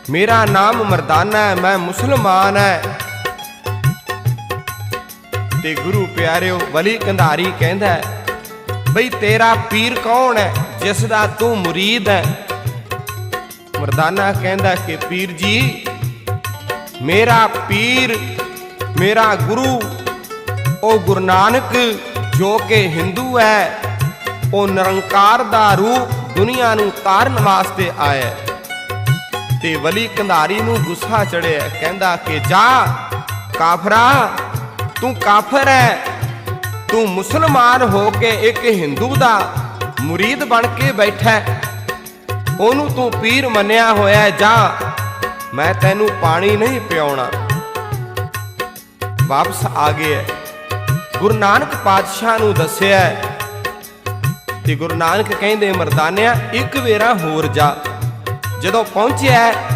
ਮੇਰਾ ਨਾਮ ਮਰਦਾਨਾ ਹੈ, ਮੈਂ ਮੁਸਲਮਾਨ ਹੈ ਤੇ ਗੁਰੂ ਪਿਆਰਿਓ, ਵਲੀ ਕੰਧਾਰੀ ਕਹਿੰਦਾ ਬਈ ਤੇਰਾ ਪੀਰ ਕੌਣ ਹੈ, ਜਿਸ ਦਾ ਤੂੰ ਮੁਰੀਦ ਹੈ ਮਰਦਾਨਾ ਕਹਿੰਦਾ ਕਿ, ਪੀਰ ਜੀ, ਮੇਰਾ ਪੀਰ, ਮੇਰਾ ਗੁਰੂ, ਉਹ ਗੁਰੂ ਨਾਨਕ ਜੋ ਕਿ ਹਿੰਦੂ ਹੈ, ਉਹ ਨਿਰੰਕਾਰ ਦਾ ਰੂਪ ਦੁਨੀਆ ਨੂੰ ਤਾਰਨ ਵਾਸਤੇ ਆਇਆ ਹੈ। ਤੇ ਵਲੀ ਕੰਧਾਰੀ ਨੂੰ ਗੁੱਸਾ ਚੜਿਆ, ਕਹਿੰਦਾ ਕਿ ਜਾ, ਕਾਫਰਾ, ਤੂੰ ਕਾਫਰ ਹੈ ਤੂੰ ਮੁਸਲਮਾਨ ਹੋ ਕੇ ਇੱਕ ਹਿੰਦੂ ਦਾ ਮੁਰੀਦ ਬਣ ਕੇ ਬੈਠਾ ਉਹਨੂੰ ਤੂੰ ਪੀਰ ਮੰਨਿਆ ਹੋਇਆ ਜਾ, ਮੈਂ ਤੈਨੂੰ ਪਾਣੀ ਨਹੀਂ ਪਿਆਉਣਾ। ਵਾਪਸ ਆ ਗਿਆ ਗੁਰੂ ਨਾਨਕ ਪਾਤਸ਼ਾਹ ਨੂੰ ਦੱਸਿਆ ਤੇ ਗੁਰੂ ਨਾਨਕ ਕਹਿੰਦੇ, ਮਰਦਾਨਿਆ, ਇੱਕ ਵੇਰਾ ਹੋਰ ਜਾ। ਜਦੋਂ ਪਹੁੰਚਿਆ ਹੈ,